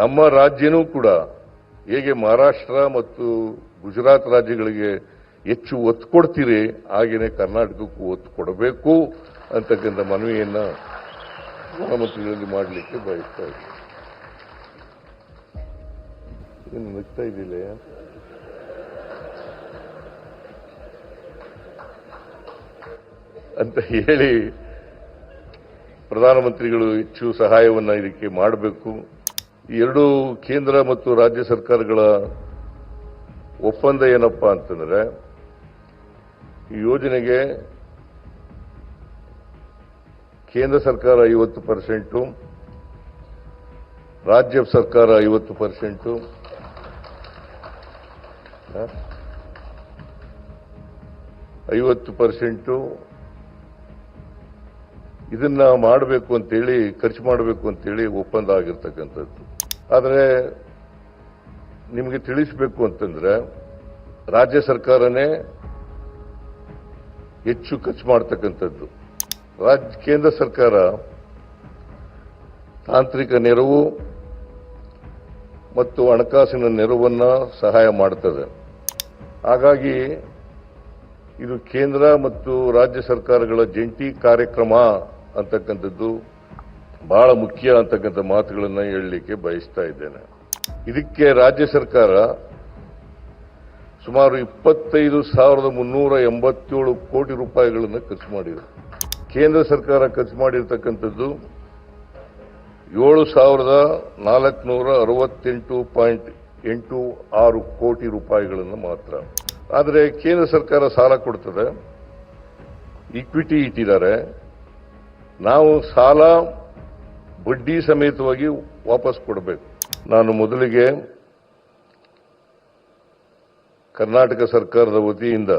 ನಮ್ಮ ರಾಜ್ಯನೂ ಕೂಡ ಹೇಗೆ ಮಹಾರಾಷ್ಟ್ರ ಮತ್ತು ಗುಜರಾತ್ ರಾಜ್ಯಗಳಿಗೆ ಹೆಚ್ಚು ಒತ್ತು ಕೊಡ್ತೀರಿ, ಹಾಗೇನೆ ಕರ್ನಾಟಕಕ್ಕೂ ಒತ್ತು ಕೊಡಬೇಕು ಅಂತಕ್ಕಂಥ ಮನವಿಯನ್ನ ಮುಖ್ಯಮಂತ್ರಿಗಳಲ್ಲಿ ಮಾಡಲಿಕ್ಕೆ ಬಯಸ್ತಾ ಇದ್ದೀನಿ. ಅಂತ ಹೇಳಿ ಪ್ರಧಾನಮಂತ್ರಿಗಳು ಹೆಚ್ಚು ಸಹಾಯವನ್ನು ಇದಕ್ಕೆ ಮಾಡಬೇಕು. ಎರಡು ಕೇಂದ್ರ ಮತ್ತು ರಾಜ್ಯ ಸರ್ಕಾರಗಳ ಒಪ್ಪಂದ ಏನಪ್ಪಾ ಅಂತಂದ್ರೆ, ಈ ಯೋಜನೆಗೆ ಕೇಂದ್ರ ಸರ್ಕಾರ ಐವತ್ತು ಪರ್ಸೆಂಟು, ರಾಜ್ಯ ಸರ್ಕಾರ ಐವತ್ತು ಪರ್ಸೆಂಟು ಐವತ್ತು ಪರ್ಸೆಂಟು ಇದನ್ನ ಮಾಡಬೇಕು ಅಂತೇಳಿ, ಖರ್ಚು ಮಾಡಬೇಕು ಅಂತೇಳಿ ಒಪ್ಪಂದ ಆಗಿರ್ತಕ್ಕಂಥದ್ದು. ಆದರೆ ನಿಮಗೆ ತಿಳಿಸಬೇಕು ಅಂತಂದ್ರೆ ರಾಜ್ಯ ಸರ್ಕಾರನೇ ಹೆಚ್ಚು ಖರ್ಚು ಮಾಡ್ತಕ್ಕಂಥದ್ದು. ರಾಜ್ಯ ಕೇಂದ್ರ ಸರ್ಕಾರ ತಾಂತ್ರಿಕ ನೆರವು ಮತ್ತು ಹಣಕಾಸಿನ ನೆರವನ್ನು ಸಹಾಯ ಮಾಡ್ತದೆ. ಹಾಗಾಗಿ ಇದು ಕೇಂದ್ರ ಮತ್ತು ರಾಜ್ಯ ಸರ್ಕಾರಗಳ ಜಂಟಿ ಕಾರ್ಯಕ್ರಮ ಅಂತಕ್ಕಂಥದ್ದು ಬಹಳ ಮುಖ್ಯ ಅಂತಕ್ಕಂಥ ಮಾತುಗಳನ್ನ ಹೇಳಲಿಕ್ಕೆ ಬಯಸ್ತಾ ಇದ್ದೇನೆ. ಇದಕ್ಕೆ ರಾಜ್ಯ ಸರ್ಕಾರ ಸುಮಾರು ಇಪ್ಪತ್ತೈದು ಸಾವಿರದ ಮುನ್ನೂರ ಎಂಬತ್ತೇಳು ಕೋಟಿ ರೂಪಾಯಿಗಳನ್ನು ಖರ್ಚು ಮಾಡಿದೆ. ಕೇಂದ್ರ ಸರ್ಕಾರ ಖರ್ಚು ಮಾಡಿರ್ತಕ್ಕಂಥದ್ದು ಏಳು ಸಾವಿರದ ನಾಲ್ಕುನೂರ ಅರವತ್ತೆಂಟು ಪಾಯಿಂಟ್ ಎಂಟು ಆರು ಕೋಟಿ ರೂಪಾಯಿಗಳನ್ನು ಮಾತ್ರ. ಆದರೆ ಕೇಂದ್ರ ಸರ್ಕಾರ ಸಾಲ ಕೊಡ್ತದೆ. ಇಕ್ವಿಟಿ ಇಟ್ಟಿದ್ದಾರೆ. ನಾವು ಸಾಲ ಬಡ್ಡಿ ಸಮೇತವಾಗಿ ವಾಪಸ್ ಕೊಡಬೇಕು. ನಾನು ಮೊದಲಿಗೆ ಕರ್ನಾಟಕ ಸರ್ಕಾರದ ವತಿಯಿಂದ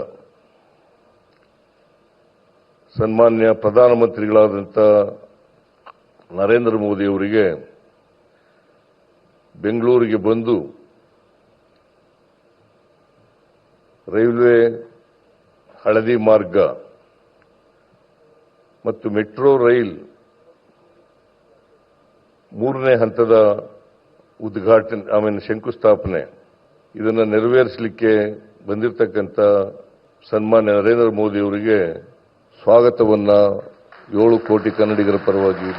ಸನ್ಮಾನ್ಯ ಪ್ರಧಾನಮಂತ್ರಿಗಳಾದಂಥ ನರೇಂದ್ರ ಮೋದಿ ಅವರಿಗೆ ಬೆಂಗಳೂರಿಗೆ ಬಂದು ರೈಲ್ವೆ ಹಳದಿ ಮಾರ್ಗ ಮತ್ತು ಮೆಟ್ರೋ ರೈಲ್ ಮೂರನೇ ಹಂತದ ಉದ್ಘಾಟನೆ ಆಮೇಲೆ ಶಂಕುಸ್ಥಾಪನೆ. ಇದನ್ನು ನೆರವೇರಿಸಲಿಕ್ಕೆ ಬಂದಿರತಕ್ಕಂಥ ಸನ್ಮಾನ್ಯ ನರೇಂದ್ರ ಮೋದಿ ಅವರಿಗೆ ಸ್ವಾಗತವನ್ನ ಏಳು ಕೋಟಿ ಕನ್ನಡಿಗರ ಪರವಾಗಿ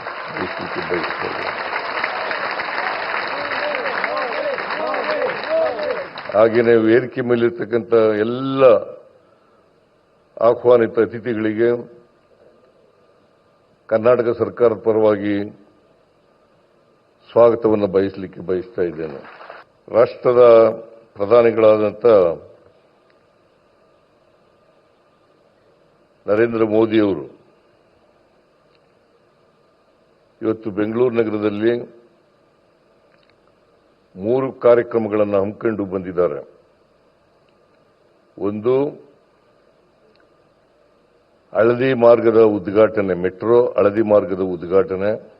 ಹಾಗೆಯೇ ವೇದಿಕೆ ಮೇಲಿರ್ತಕ್ಕಂಥ ಎಲ್ಲ ಆಹ್ವಾನಿತ ಅತಿಥಿಗಳಿಗೆ ಕರ್ನಾಟಕ ಸರ್ಕಾರದ ಪರವಾಗಿ ಸ್ವಾಗತವನ್ನು ಬಯಸಲಿಕ್ಕೆ ಬಯಸ್ತಾ ಇದ್ದೇನೆ. ರಾಷ್ಟ್ರದ ಪ್ರಧಾನಿಗಳಾದಂಥ ನರೇಂದ್ರ ಮೋದಿಯವರು ಇವತ್ತು ಬೆಂಗಳೂರು ನಗರದಲ್ಲಿ ಮೂರು ಕಾರ್ಯಕ್ರಮಗಳನ್ನು ಹಮ್ಮಿಕೊಂಡು ಬಂದಿದ್ದಾರೆ. ಒಂದು, ಹಳದಿ ಮಾರ್ಗದ ಉದ್ಘಾಟನೆ, ಮೆಟ್ರೋ ಹಳದಿ ಮಾರ್ಗದ ಉದ್ಘಾಟನೆ.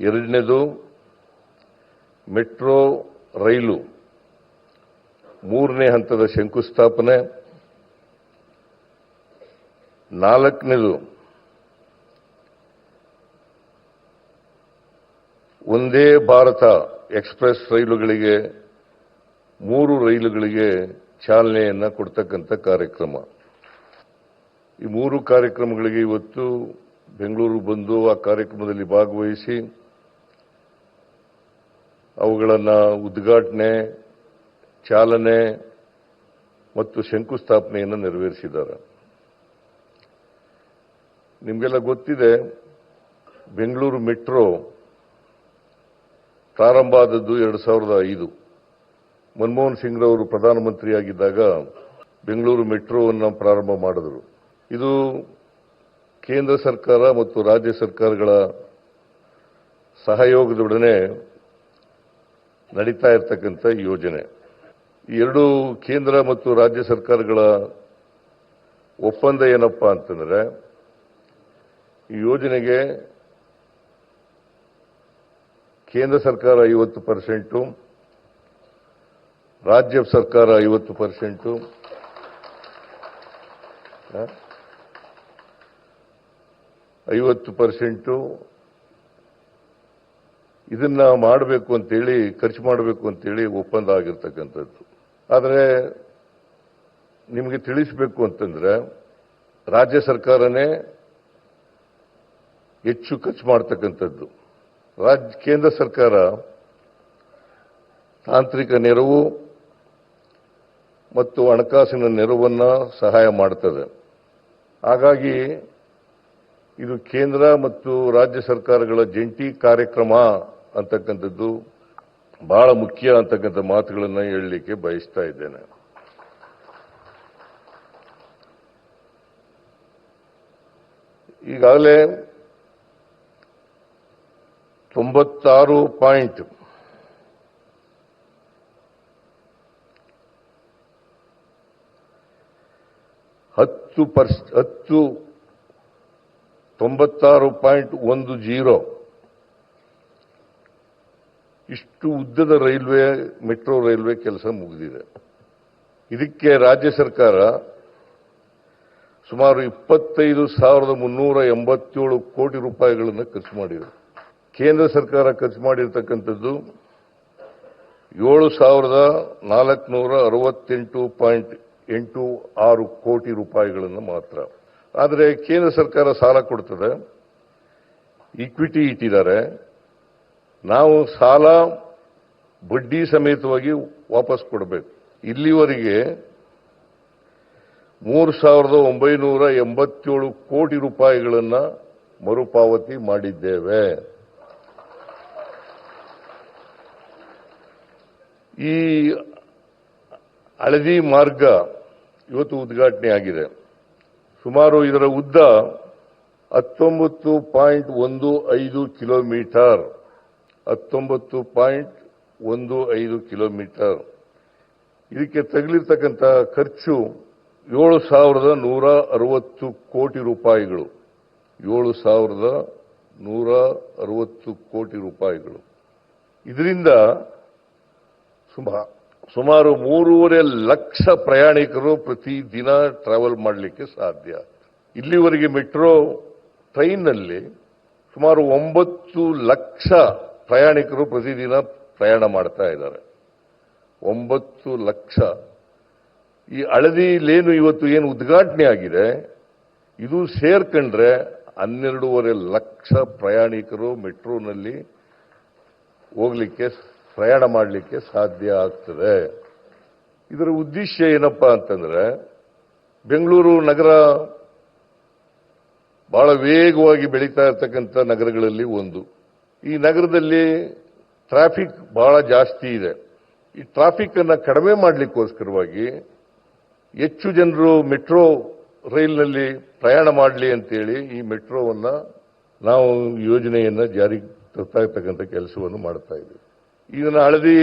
ಎರಡನೇದು ಮೆಟ್ರೋ ರೈಲು. ಮೂರನೇ ಹಂತದ ಶಂಕುಸ್ಥಾಪನೆ. ನಾಲ್ಕನೇದು ಒಂದೇ ಭಾರತ ಎಕ್ಸ್ಪ್ರೆಸ್ ರೈಲುಗಳಿಗೆ, ಮೂರು ರೈಲುಗಳಿಗೆ ಚಾಲನೆಯನ್ನು ಕೊಡ್ತಕ್ಕಂಥ ಕಾರ್ಯಕ್ರಮ. ಈ ಮೂರು ಕಾರ್ಯಕ್ರಮಗಳಿಗೆ ಇವತ್ತು ಬೆಂಗಳೂರು ಬಂದು ಆ ಕಾರ್ಯಕ್ರಮದಲ್ಲಿ ಭಾಗವಹಿಸಿ ಅವುಗಳನ್ನು ಉದ್ಘಾಟನೆ, ಚಾಲನೆ ಮತ್ತು ಶಂಕುಸ್ಥಾಪನೆಯನ್ನು ನೆರವೇರಿಸಿದ್ದಾರೆ. ನಿಮಗೆಲ್ಲ ಗೊತ್ತಿದೆ, ಬೆಂಗಳೂರು ಮೆಟ್ರೋ ಪ್ರಾರಂಭ ಆದದ್ದು ಎರಡು ಸಾವಿರದ ಐದು. ಮನಮೋಹನ್ ಸಿಂಗ್ ರವರು ಪ್ರಧಾನಮಂತ್ರಿಯಾಗಿದ್ದಾಗ ಬೆಂಗಳೂರು ಮೆಟ್ರೋವನ್ನು ಪ್ರಾರಂಭ ಮಾಡಿದರು. ಇದು ಕೇಂದ್ರ ಸರ್ಕಾರ ಮತ್ತು ರಾಜ್ಯ ಸರ್ಕಾರಗಳ ಸಹಯೋಗದೊಡನೆ ನಡೀತಾ ಇರತಕ್ಕಂಥ ಯೋಜನೆ. ಎರಡು ಕೇಂದ್ರ ಮತ್ತು ರಾಜ್ಯ ಸರ್ಕಾರಗಳ ಒಪ್ಪಂದ ಏನಪ್ಪ ಅಂತಂದ್ರೆ, ಈ ಯೋಜನೆಗೆ ಕೇಂದ್ರ ಸರ್ಕಾರ ಐವತ್ತು ಪರ್ಸೆಂಟು, ರಾಜ್ಯ ಸರ್ಕಾರ ಐವತ್ತು ಪರ್ಸೆಂಟು ಐವತ್ತು ಪರ್ಸೆಂಟು ಇದನ್ನ ಮಾಡಬೇಕು ಅಂತೇಳಿ, ಖರ್ಚು ಮಾಡಬೇಕು ಅಂತೇಳಿ ಒಪ್ಪಂದ ಆಗಿರ್ತಕ್ಕಂಥದ್ದು. ಆದರೆ, ನಿಮಗೆ ತಿಳಿಸಬೇಕು ಅಂತಂದ್ರೆ, ರಾಜ್ಯ ಸರ್ಕಾರನೇ ಹೆಚ್ಚು ಖರ್ಚು ಮಾಡ್ತಕ್ಕಂಥದ್ದು. ರಾಜ್ಯ ಕೇಂದ್ರ ಸರ್ಕಾರ ತಾಂತ್ರಿಕ ನೆರವು ಮತ್ತು ಹಣಕಾಸಿನ ನೆರವನ್ನ ಸಹಾಯ ಮಾಡ್ತದೆ. ಹಾಗಾಗಿ, ಇದು ಕೇಂದ್ರ ಮತ್ತು ರಾಜ್ಯ ಸರ್ಕಾರಗಳ ಜಂಟಿ ಕಾರ್ಯಕ್ರಮ ಅಂತಕ್ಕಂಥದ್ದು ಬಹಳ ಮುಖ್ಯ ಅಂತಕ್ಕಂಥ ಮಾತುಗಳನ್ನು ಹೇಳಲಿಕ್ಕೆ ಬಯಸ್ತಾ ಇದ್ದೇನೆ. ಈಗಾಗಲೇ ತೊಂಬತ್ತಾರು ಪಾಯಿಂಟ್ ಹತ್ತು ಪರ್ಸ್ ಹತ್ತು ತೊಂಬತ್ತಾರು ಪಾಯಿಂಟ್ ಒಂದು ಜೀರೋ ಇಷ್ಟು ಉದ್ದದ ರೈಲ್ವೆ, ಮೆಟ್ರೋ ರೈಲ್ವೆ ಕೆಲಸ ಮುಗಿದಿದೆ. ಇದಕ್ಕೆ ರಾಜ್ಯ ಸರ್ಕಾರ ಸುಮಾರು ಇಪ್ಪತ್ತೈದು ಸಾವಿರದ ಮುನ್ನೂರ ಎಂಬತ್ತೇಳು ಕೋಟಿ ರೂಪಾಯಿಗಳನ್ನು ಖರ್ಚು ಮಾಡಿದೆ. ಕೇಂದ್ರ ಸರ್ಕಾರ ಖರ್ಚು ಮಾಡಿರ್ತಕ್ಕಂಥದ್ದು ಏಳು ಸಾವಿರದ ನಾಲ್ಕುನೂರ ಅರವತ್ತೆಂಟು ಪಾಯಿಂಟ್ ಎಂಟು ಆರು ಕೋಟಿ ರೂಪಾಯಿಗಳನ್ನು ಮಾತ್ರ. ಆದರೆ ಕೇಂದ್ರ ಸರ್ಕಾರ ಸಾಲ ಕೊಡ್ತದೆ. ಇಕ್ವಿಟಿ ಇಟ್ಟಿದ್ದಾರೆ. ನಾವು ಸಾಲ ಬಡ್ಡಿ ಸಮೇತವಾಗಿ ವಾಪಸ್ ಕೊಡಬೇಕು. ಇಲ್ಲಿವರೆಗೆ ಮೂರು ಸಾವಿರದ ಒಂಬೈನೂರ ಎಂಬತ್ತೇಳು ಕೋಟಿ ರೂಪಾಯಿಗಳನ್ನು ಮರುಪಾವತಿ ಮಾಡಿದ್ದೇವೆ. ಈ ಹಳದಿ ಮಾರ್ಗ ಇವತ್ತು ಉದ್ಘಾಟನೆ ಆಗಿದೆ. ಸುಮಾರು ಇದರ ಉದ್ದ ಹತ್ತೊಂಬತ್ತು ಪಾಯಿಂಟ್ ಒಂದು ಐದು ಕಿಲೋಮೀಟರ್. ಹತ್ತೊಂಬತ್ತು ಪಾಯಿಂಟ್ ಒಂದು ಐದು ಕಿಲೋಮೀಟರ್. ಇದಕ್ಕೆ ತಗಲಿರ್ತಕ್ಕಂಥ ಖರ್ಚು ಏಳು ಸಾವಿರದ ನೂರ ಅರವತ್ತು ಕೋಟಿ ರೂಪಾಯಿಗಳು. ಏಳು ಸಾವಿರದ ನೂರ ಅರವತ್ತು ಕೋಟಿ ರೂಪಾಯಿಗಳು. ಇದರಿಂದ ಸುಮಾ- ಸುಮಾರು ಮೂರುವರೆ ಲಕ್ಷ ಪ್ರಯಾಣಿಕರು ಪ್ರತಿದಿನ ಟ್ರಾವೆಲ್ ಮಾಡಲಿಕ್ಕೆ ಸಾಧ್ಯ. ಇಲ್ಲಿವರೆಗೆ ಮೆಟ್ರೋ ಟ್ರೈನ್ನಲ್ಲಿ ಸುಮಾರು ಒಂಬತ್ತು ಲಕ್ಷ ಪ್ರಯಾಣಿಕರು ಪ್ರತಿದಿನ ಪ್ರಯಾಣ ಮಾಡ್ತಾ ಇದ್ದಾರೆ. ಒಂಬತ್ತು ಲಕ್ಷ. ಈ ಹಳದಿ ಲೇನು ಇವತ್ತು ಏನು ಉದ್ಘಾಟನೆ ಆಗಿದೆ, ಇದು ಸೇರ್ಕೊಂಡ್ರೆ ಹನ್ನೆರಡೂವರೆ ಲಕ್ಷ ಪ್ರಯಾಣಿಕರು ಮೆಟ್ರೋನಲ್ಲಿ ಹೋಗ್ಲಿಕ್ಕೆ, ಪ್ರಯಾಣ ಮಾಡಲಿಕ್ಕೆ ಸಾಧ್ಯ ಆಗ್ತದೆ. ಇದರ ಉದ್ದೇಶ ಏನಪ್ಪಾ ಅಂತಂದ್ರೆ, ಬೆಂಗಳೂರು ನಗರ ಬಹಳ ವೇಗವಾಗಿ ಬೆಳೀತಾ ಇರ್ತಕ್ಕಂಥ ನಗರಗಳಲ್ಲಿ ಒಂದು. ಈ ನಗರದಲ್ಲಿ ಟ್ರಾಫಿಕ್ ಬಹಳ ಜಾಸ್ತಿ ಇದೆ. ಈ ಟ್ರಾಫಿಕ್ ಅನ್ನು ಕಡಿಮೆ ಮಾಡಲಿಕ್ಕೋಸ್ಕರವಾಗಿ ಹೆಚ್ಚು ಜನರು ಮೆಟ್ರೋ ರೈಲ್ನಲ್ಲಿ ಪ್ರಯಾಣ ಮಾಡಲಿ ಅಂತೇಳಿ ಈ ಮೆಟ್ರೋವನ್ನ ನಾವು ಯೋಜನೆಯನ್ನು ಜಾರಿಗೆ ತರ್ತಾ ಇರ್ತಕ್ಕಂಥ ಕೆಲಸವನ್ನು ಮಾಡ್ತಾ ಇದ್ದೀವಿ. ಇದನ್ನ ಹಳದಿ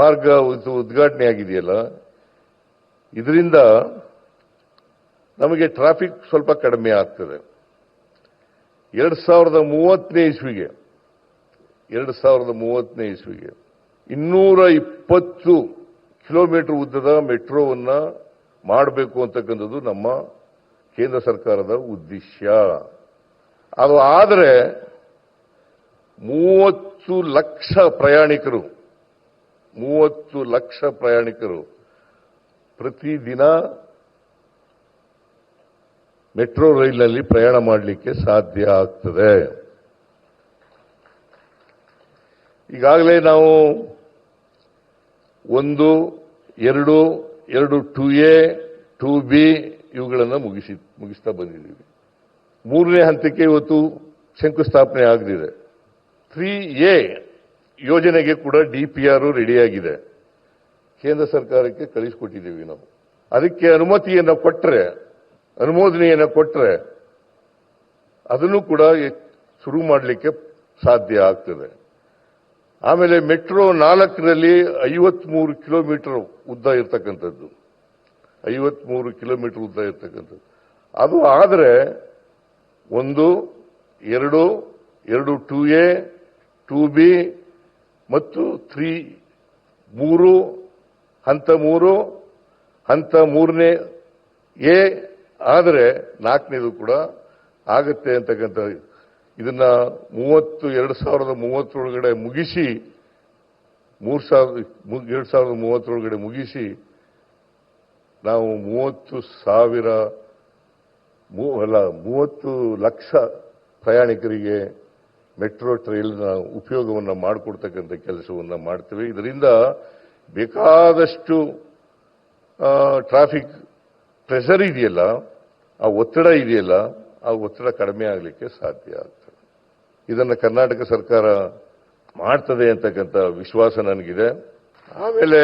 ಮಾರ್ಗ ಉದ್ಘಾಟನೆ ಆಗಿದೆಯಲ್ಲ, ಇದರಿಂದ ನಮಗೆ ಟ್ರಾಫಿಕ್ ಸ್ವಲ್ಪ ಕಡಿಮೆ ಆಗ್ತದೆ. ಎರಡ್ ಸಾವಿರದ ಮೂವತ್ತನೇ ಇಸ್ವಿಗೆ. ಎರಡ್ ಸಾವಿರದ ಮೂವತ್ತನೇ ಇಸ್ವಿಗೆ. ಇನ್ನೂರ ಇಪ್ಪತ್ತು ಕಿಲೋಮೀಟರ್ ಉದ್ದದ ಮೆಟ್ರೋವನ್ನ ಮಾಡಬೇಕು ಅಂತಕ್ಕಂಥದ್ದು ನಮ್ಮ ಕೇಂದ್ರ ಸರ್ಕಾರದ ಉದ್ದೇಶ. ಅದು ಆದರೆ ಮೂವತ್ತು ಲಕ್ಷ ಪ್ರಯಾಣಿಕರು, ಮೂವತ್ತು ಲಕ್ಷ ಪ್ರಯಾಣಿಕರು ಪ್ರತಿದಿನ ಮೆಟ್ರೋ ರೈಲಿನಲ್ಲಿ ಪ್ರಯಾಣ ಮಾಡಲಿಕ್ಕೆ ಸಾಧ್ಯ ಆಗ್ತದೆ. ಈಗಾಗಲೇ ನಾವು ಒಂದು, ಎರಡು ಎರಡು ಟು ಎ, ಟು ಬಿ ಇವುಗಳನ್ನು ಮುಗಿಸಿ, ಮುಗಿಸ್ತಾ ಬಂದಿದ್ದೀವಿ. ಮೂರನೇ ಹಂತಕ್ಕೆ ಇವತ್ತು ಶಂಕುಸ್ಥಾಪನೆ ಆಗಲಿದೆ ತ್ರೀ ಎ ಯೋಜನೆಗೆ ಕೂಡ ಡಿಪಿಆರ್ ರೆಡಿಯಾಗಿದೆ. ಕೇಂದ್ರ ಸರ್ಕಾರಕ್ಕೆ ಕಳಿಸಿಕೊಟ್ಟಿದ್ದೀವಿ ನಾವು. ಅದಕ್ಕೆ ಅನುಮತಿಯನ್ನು ಕೊಟ್ಟರೆ ಅನುಮೋದನೆಯನ್ನು ಕೊಟ್ಟರೆ ಅದನ್ನು ಕೂಡ ಶುರು ಮಾಡಲಿಕ್ಕೆ ಸಾಧ್ಯ ಆಗ್ತದೆ. ಆಮೇಲೆ ಮೆಟ್ರೋ ನಾಲ್ಕರಲ್ಲಿ ಐವತ್ಮೂರು ಕಿಲೋಮೀಟರ್ ಉದ್ದ ಇರತಕ್ಕಂಥದ್ದು. ಐವತ್ಮೂರು ಕಿಲೋಮೀಟರ್ ಉದ್ದ ಇರತಕ್ಕಂಥದ್ದು. ಅದು ಆದರೆ ಒಂದು, ಎರಡು ಎರಡು ಟೂ ಎ, ಟೂ ಬಿ ಮತ್ತು ತ್ರೀ, ಮೂರು, ಹಂತ ಮೂರು, ಹಂತ ಮೂರನೇ ಎ ಆದರೆ ನಾಲ್ಕನೇದು ಕೂಡ ಆಗುತ್ತೆ ಅಂತಕ್ಕಂಥ ಇದನ್ನ ಮೂವತ್ತು, ಎರಡು ಸಾವಿರದ ಮೂವತ್ತರೊಳಗಡೆ ಮುಗಿಸಿ, ಮೂರು ಸಾವಿರದ ಎರಡು ಸಾವಿರದ ಮೂವತ್ತರೊಳಗಡೆ ಮುಗಿಸಿ, ನಾವು ಮೂವತ್ತು ಸಾವಿರ ಅಲ್ಲ, ಮೂವತ್ತು ಲಕ್ಷ ಪ್ರಯಾಣಿಕರಿಗೆ ಮೆಟ್ರೋ ಟ್ರೈಲ್ನ ಉಪಯೋಗವನ್ನು ಮಾಡಿಕೊಡ್ತಕ್ಕಂಥ ಕೆಲಸವನ್ನು ಮಾಡ್ತೇವೆ. ಇದರಿಂದ ಬೇಕಾದಷ್ಟು ಟ್ರಾಫಿಕ್ ಪ್ರೆಷರ್ ಇದೆಯಲ್ಲ, ಆ ಒತ್ತಡ ಇದೆಯಲ್ಲ, ಆ ಒತ್ತಡ ಕಡಿಮೆ ಆಗಲಿಕ್ಕೆ ಸಾಧ್ಯ ಆಗ್ತದೆ. ಇದನ್ನು ಕರ್ನಾಟಕ ಸರ್ಕಾರ ಮಾಡ್ತದೆ ಅಂತಕ್ಕಂಥ ವಿಶ್ವಾಸ ನನಗಿದೆ. ಆಮೇಲೆ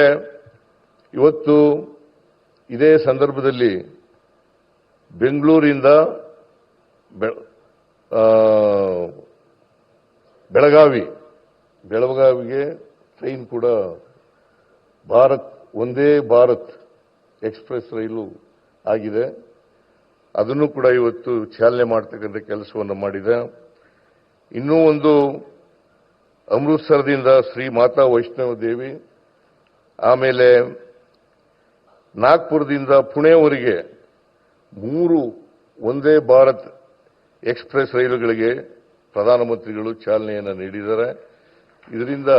ಇವತ್ತು ಇದೇ ಸಂದರ್ಭದಲ್ಲಿ ಬೆಂಗಳೂರಿಂದ ಬೆಳಗಾವಿ, ಬೆಳಗಾವಿಗೆ ಟ್ರೈನ್ ಕೂಡ ಭಾರತ್, ಒಂದೇ ಭಾರತ್ ಎಕ್ಸ್ಪ್ರೆಸ್ ರೈಲು ಆಗಿದೆ. ಅದನ್ನು ಕೂಡ ಇವತ್ತು ಚಾಲನೆ ಮಾಡ್ತಕ್ಕಂಥ ಕೆಲಸವನ್ನು ಮಾಡಿದೆ. ಇನ್ನೂ ಒಂದು ಅಮೃತ್ಸರದಿಂದ ಶ್ರೀ ಮಾತಾ ವೈಷ್ಣವ ದೇವಿ, ಆಮೇಲೆ ನಾಗ್ಪುರದಿಂದ ಪುಣೆವರೆಗೆ ಮೂರು ಒಂದೇ ಭಾರತ್ ಎಕ್ಸ್ಪ್ರೆಸ್ ರೈಲುಗಳಿಗೆ ಪ್ರಧಾನಮಂತ್ರಿಗಳು ಚಾಲನೆಯನ್ನು ನೀಡಿದ್ದಾರೆ. ಇದರಿಂದ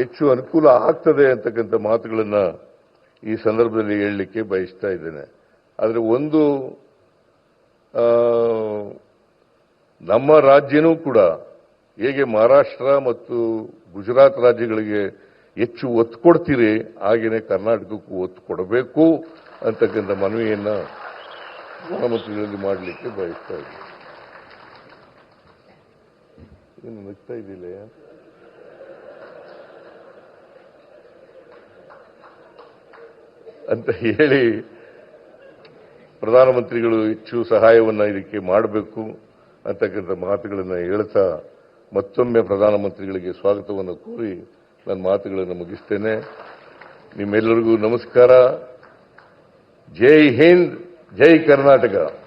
ಹೆಚ್ಚು ಅನುಕೂಲ ಆಗ್ತದೆ ಅಂತಕ್ಕಂಥ ಮಾತುಗಳನ್ನು ಈ ಸಂದರ್ಭದಲ್ಲಿ ಹೇಳಲಿಕ್ಕೆ ಬಯಸ್ತಾ ಇದ್ದೇನೆ. ಆದರೆ ಒಂದು ನಮ್ಮ ರಾಜ್ಯನೂ ಕೂಡ ಹೇಗೆ ಮಹಾರಾಷ್ಟ್ರ ಮತ್ತು ಗುಜರಾತ್ ರಾಜ್ಯಗಳಿಗೆ ಹೆಚ್ಚು ಒತ್ತು ಕೊಡ್ತೀರಿ ಹಾಗೆಯೇ ಕರ್ನಾಟಕಕ್ಕೂ ಒತ್ತು ಕೊಡಬೇಕು ಅಂತಕ್ಕಂಥ ಮನವಿಯನ್ನು ಮುಖ್ಯಮಂತ್ರಿಗಳಲ್ಲಿ ಮಾಡಲಿಕ್ಕೆ ಬಯಸ್ತಾ ಇದ್ದೀನಿ. ಏನು ನಗ್ತಾ ಇದ್ದಿಲ್ಲ ಅಂತ ಹೇಳಿ ಪ್ರಧಾನಮಂತ್ರಿಗಳು ಹೆಚ್ಚು ಸಹಾಯವನ್ನು ಇದಕ್ಕೆ ಮಾಡಬೇಕು ಅಂತಕ್ಕಂಥ ಮಾತುಗಳನ್ನು ಹೇಳ್ತಾ ಮತ್ತೊಮ್ಮೆ ಪ್ರಧಾನಮಂತ್ರಿಗಳಿಗೆ ಸ್ವಾಗತವನ್ನು ಕೋರಿ ನನ್ನ ಮಾತುಗಳನ್ನು ಮುಗಿಸ್ತೇನೆ. ನಿಮ್ಮೆಲ್ಲರಿಗೂ ನಮಸ್ಕಾರ. ಜೈ ಹಿಂದ್, ಜೈ ಕರ್ನಾಟಕ.